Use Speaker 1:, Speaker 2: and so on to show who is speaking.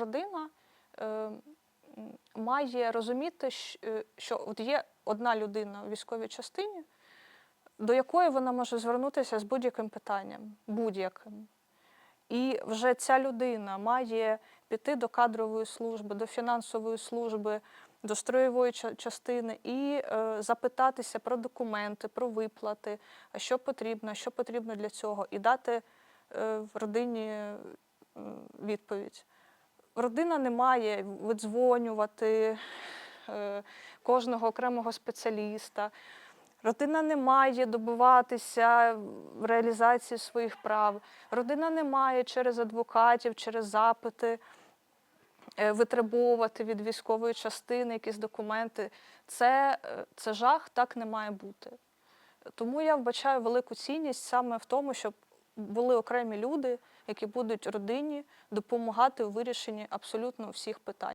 Speaker 1: родина е, має розуміти, е, що от є одна людина у військовій частині, до якої вона може звернутися з будь-яким питанням, будь-яким. І вже ця людина має піти до кадрової служби, до фінансової служби, до строєвої частини і е, запитатися про документи, про виплати, що потрібно, що потрібно для цього, і дати в родині відповідь. Родина не має видзвонювати е, кожного окремого спеціаліста. Родина не має добиватися реалізації своїх прав. Родина не має через адвокатів, через запити е, витребовувати від військової частини якісь документи. Це, е, це жах, так не має бути. Тому я вбачаю велику цінність саме в тому, щоб були окремі люди, які будуть родині допомагати у вирішенні абсолютно всіх питань.